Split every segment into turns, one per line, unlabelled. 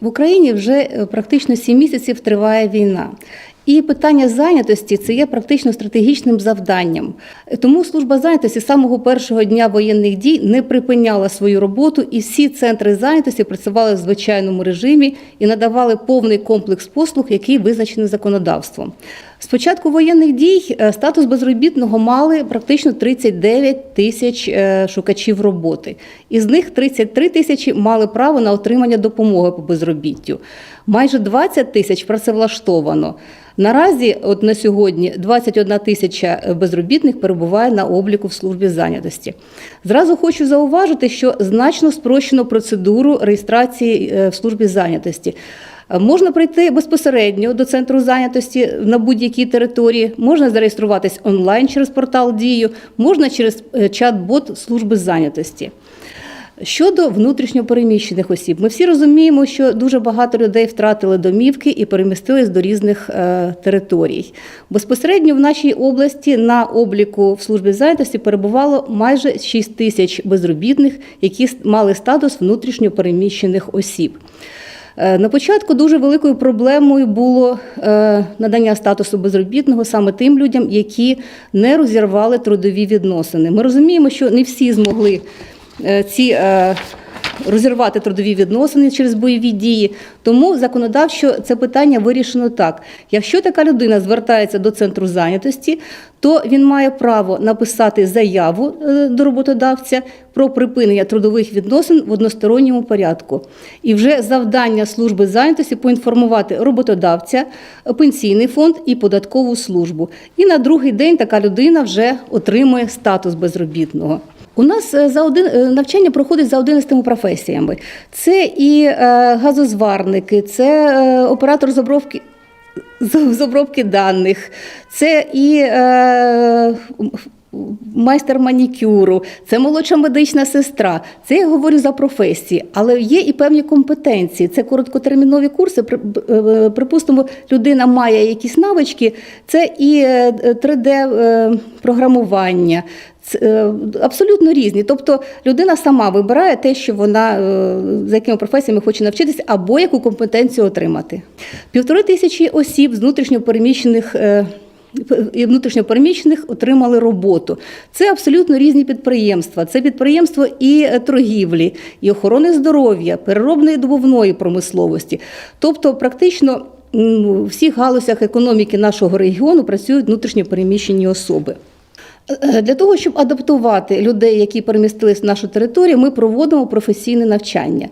В Україні вже е, практично 7 місяців триває війна. І питання зайнятості це є практично стратегічним завданням. Тому служба зайнятості з самого першого дня воєнних дій не припиняла свою роботу, і всі центри зайнятості працювали в звичайному режимі і надавали повний комплекс послуг, який визначений законодавством. З початку воєнних дій е, статус безробітного мали практично 39 тисяч е, шукачів роботи. Із них 33 тисячі мали право на отримання допомоги по безробіттю. Майже 20 тисяч працевлаштовано. Наразі, от на сьогодні, 21 тисяча безробітних перебуває на обліку в службі зайнятості. Зразу хочу зауважити, що значно спрощено процедуру реєстрації е, в службі зайнятості. Е, Можна прийти безпосередньо до центру зайнятості на будь-якій території, можна зареєструватись онлайн через портал Дію, можна через е, чат-бот служби зайнятості. Щодо внутрішньопереміщених осіб, ми всі розуміємо, що дуже багато людей втратили домівки і перемістились до різних е, територій. Безпосередньо в нашій області на обліку в службі зайнятості перебувало майже 6 тисяч безробітних, які мали статус внутрішньопереміщених осіб. Е, На початку дуже великою проблемою було е, надання статусу безробітного саме тим людям, які не розірвали трудові відносини. Ми розуміємо, що не всі змогли ці е, розірвати трудові відносини через бойові дії. Тому законодавчо це питання вирішено так: якщо така людина звертається до центру зайнятості, то він має право написати заяву е, до роботодавця про припинення трудових відносин в односторонньому порядку. І вже завдання служби зайнятості поінформувати роботодавця, е, пенсійний фонд і податкову службу. І на другий день така людина вже отримує статус безробітного. У нас е, за один е, навчання проходить за 11 професіями. Це і е, газозварники, це оператор з обробки. з- обробки даних, це і е, майстер манікюру, це молодша медична сестра. Це я говорю за професії, але є і певні компетенції. Це короткотермінові курси. При- Припустимо, людина має якісь навички, це і 3D-програмування. Е, Абсолютно різні. Тобто людина сама вибирає те, що вона е, за якими професіями хоче навчитися, або яку компетенцію отримати. Півтори тисячі осіб з внутрішньопереміщених. е, І внутрішньопереміщених отримали роботу. Це абсолютно різні підприємства. Це підприємство і торгівлі, і охорони здоров'я, переробної добувної промисловості. Тобто, практично у всіх галузях економіки нашого регіону працюють внутрішньопереміщені особи. Е, Для того, щоб адаптувати людей, які перемістились в нашу територію, ми проводимо професійне навчання.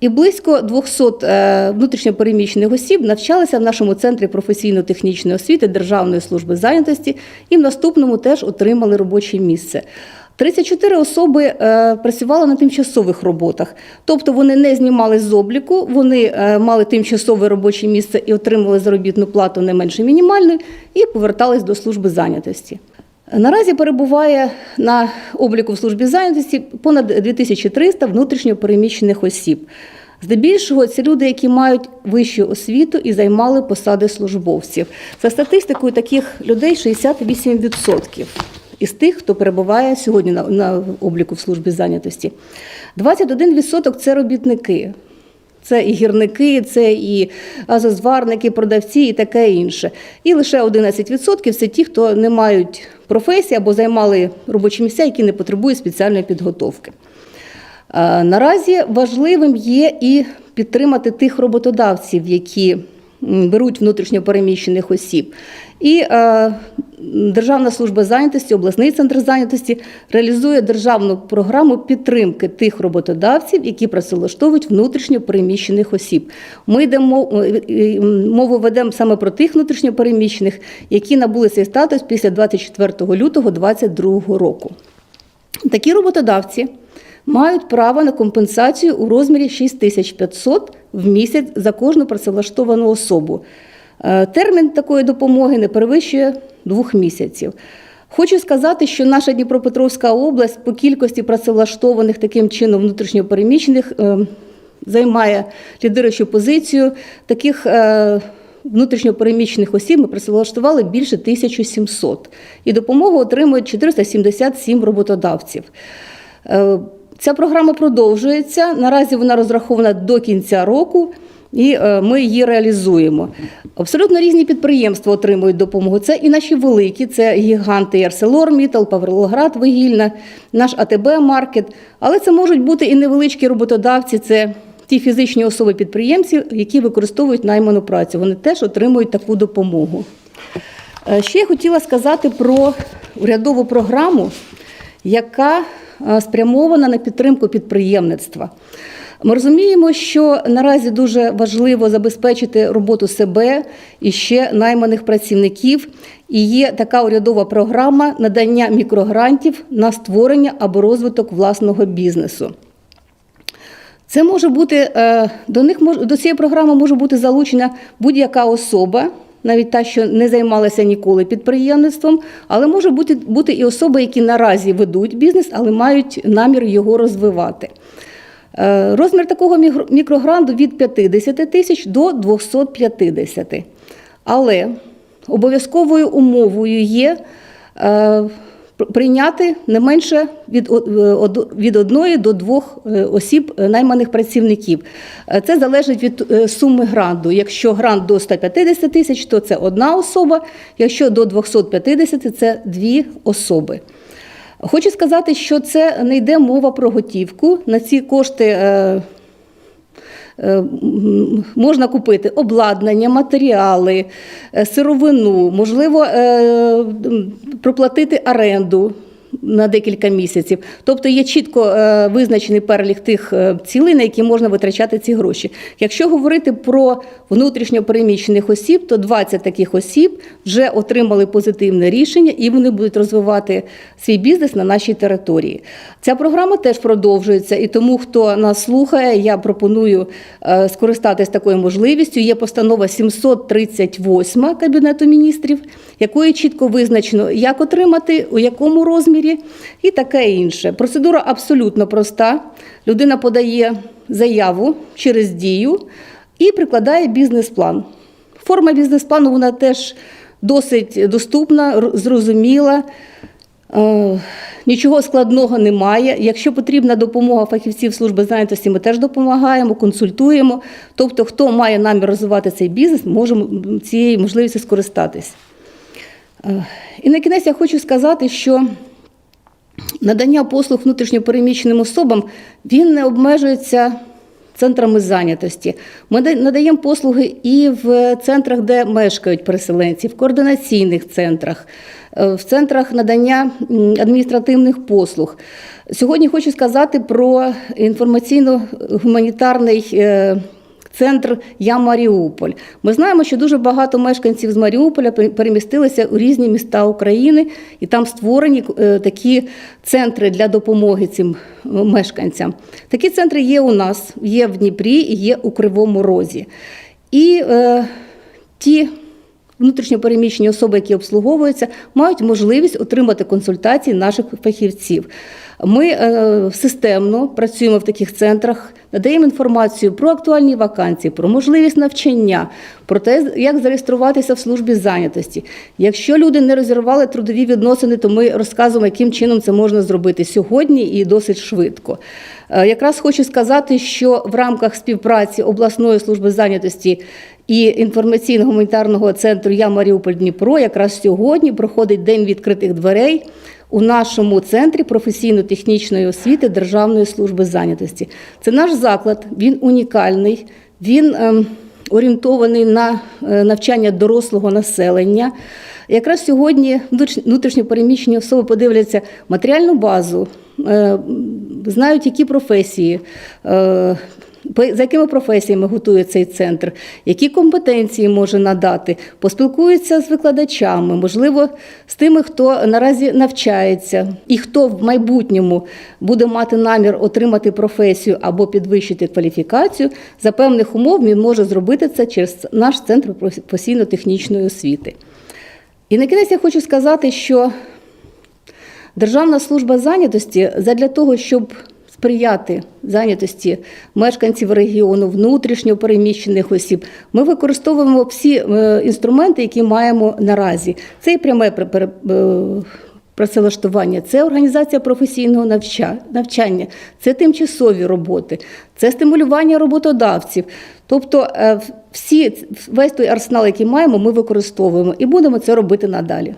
І близько 200 е, внутрішньопереміщених осіб навчалися в нашому центрі професійно-технічної освіти Державної служби зайнятості і в наступному теж отримали робоче місце. 34 особи е, працювали на тимчасових роботах, тобто вони не знімались з обліку, вони мали тимчасове робоче місце і отримували заробітну плату не менше мінімальної, і повертались до служби зайнятості. Наразі перебуває на обліку в службі зайнятості понад 2300 внутрішньо переміщених осіб. Здебільшого це люди, які мають вищу освіту і займали посади службовців. За статистикою таких людей 68% із тих, хто перебуває сьогодні на, на обліку в службі зайнятості. 21% це робітники. Це і гірники, це і газозварники, продавці і таке інше. І лише 11% це ті, хто не мають професії або займали робочі місця, які не потребують спеціальної підготовки. Е, Наразі важливим є і підтримати тих роботодавців, які беруть внутрішньопереміщених осіб. І е, Державна служба зайнятості, обласний центр зайнятості реалізує державну програму підтримки тих роботодавців, які працевлаштовують внутрішньопереміщених осіб. Ми йдемо мову ведемо саме про тих внутрішньопереміщених, які набули цей статус після 24 лютого 2022 року. Такі роботодавці мають право на компенсацію у розмірі 6500 в місяць за кожну працевлаштовану особу. Е, Термін такої допомоги не перевищує двох місяців. Хочу сказати, що наша Дніпропетровська область по кількості працевлаштованих таким чином внутрішньопереміщених е, займає лідируючу позицію. Таких е, внутрішньопереміщених осіб ми працевлаштували більше 1700. І допомогу отримують 477 роботодавців. Ця програма продовжується. Наразі вона розрахована до кінця року. і е, ми її реалізуємо. Абсолютно різні підприємства отримують допомогу. Це і наші великі, це гіганти ArcelorMittal, Павлоград Вугільна, наш АТБ Маркет. Але це можуть бути і невеличкі роботодавці. Це ті фізичні особи підприємців, які використовують найману працю. Вони теж отримують таку допомогу. Е, Ще я хотіла сказати про урядову програму, яка спрямована на підтримку підприємництва. Ми розуміємо, що наразі дуже важливо забезпечити роботу себе і ще найманих працівників. І є така урядова програма надання мікрогрантів на створення або розвиток власного бізнесу. Це може бути е, до них до цієї програми може бути залучена будь-яка особа, навіть та, що не займалася ніколи підприємництвом, але може бути, бути і особи, які наразі ведуть бізнес, але мають намір його розвивати. Е, Розмір такого мікрогранду від 50 тисяч до 250. Але обов'язковою умовою є е, прийняти не менше від, е, від одної до двох е, осіб е, найманих працівників. Це залежить від суми гранту. Якщо грант до 150 тисяч, то це одна особа, якщо до 250 – це дві особи. Хочу сказати, що це не йде мова про готівку. На ці кошти можна купити обладнання, матеріали, е, сировину, можливо, е, проплатити оренду. На декілька місяців, тобто є чітко е, визначений перелік тих е, цілей, на які можна витрачати ці гроші. Якщо говорити про внутрішньо переміщених осіб, то 20 таких осіб вже отримали позитивне рішення і вони будуть розвивати свій бізнес на нашій території. Ця програма теж продовжується, і тому, хто нас слухає, я пропоную е, скористатись такою можливістю. Є постанова 738 Кабінету міністрів, якою чітко визначено, як отримати, у якому розмірі і таке інше. Процедура абсолютно проста. Людина подає заяву через дію і прикладає бізнес-план. Форма бізнес-плану вона теж досить доступна, зрозуміла. Е, Нічого складного немає. Якщо потрібна допомога фахівців служби зайнятості, ми теж допомагаємо, консультуємо. Тобто, хто має намір розвивати цей бізнес, може цією можливістю скористатись. Е, І на кінець я хочу сказати, що надання послуг внутрішньопереміщеним особам він не обмежується центрами зайнятості. Ми надаємо послуги і в центрах, де мешкають переселенці, в координаційних центрах, е, в центрах надання адміністративних послуг. Сьогодні хочу сказати про інформаційно-гуманітарний. Центр Я Маріуполь. Ми знаємо, що дуже багато мешканців з Маріуполя пе- перемістилися у різні міста України, і там створені е, такі центри для допомоги цим е, мешканцям. Такі центри є у нас, є в Дніпрі і є у Кривому Розі. І е, ті внутрішньопереміщені особи, які обслуговуються, мають можливість отримати консультації наших фахівців. Ми е, системно працюємо в таких центрах, надаємо інформацію про актуальні вакансії, про можливість навчання, про те, як зареєструватися в службі зайнятості. Якщо люди не розірвали трудові відносини, то ми розказуємо, яким чином це можна зробити сьогодні і досить швидко. Е, Якраз хочу сказати, що в рамках співпраці обласної служби зайнятості і інформаційно-гуманітарного центру Я Маріуполь Дніпро якраз сьогодні проходить День відкритих дверей у нашому центрі професійно-технічної освіти Державної служби зайнятості. Це наш заклад, він унікальний, він ем, орієнтований на е, навчання дорослого населення. Якраз сьогодні внутріш- внутрішньопереміщені особи подивляться матеріальну базу, е, знають, які професії, е, за якими професіями готує цей центр, які компетенції може надати, поспілкуються з викладачами, можливо, з тими, хто наразі навчається, і хто в майбутньому буде мати намір отримати професію або підвищити кваліфікацію, за певних умов він може зробити це через наш центр професійно-технічної освіти. І на кінець я хочу сказати, що Державна служба зайнятості задля того, щоб сприяти зайнятості мешканців регіону, внутрішньо переміщених осіб, ми використовуємо всі е, інструменти, які маємо наразі. Це і пряме е, працевлаштування, це організація професійного навча- навчання, це тимчасові роботи, це стимулювання роботодавців. Тобто е, всі весь той арсенал, який маємо, ми використовуємо і будемо це робити надалі.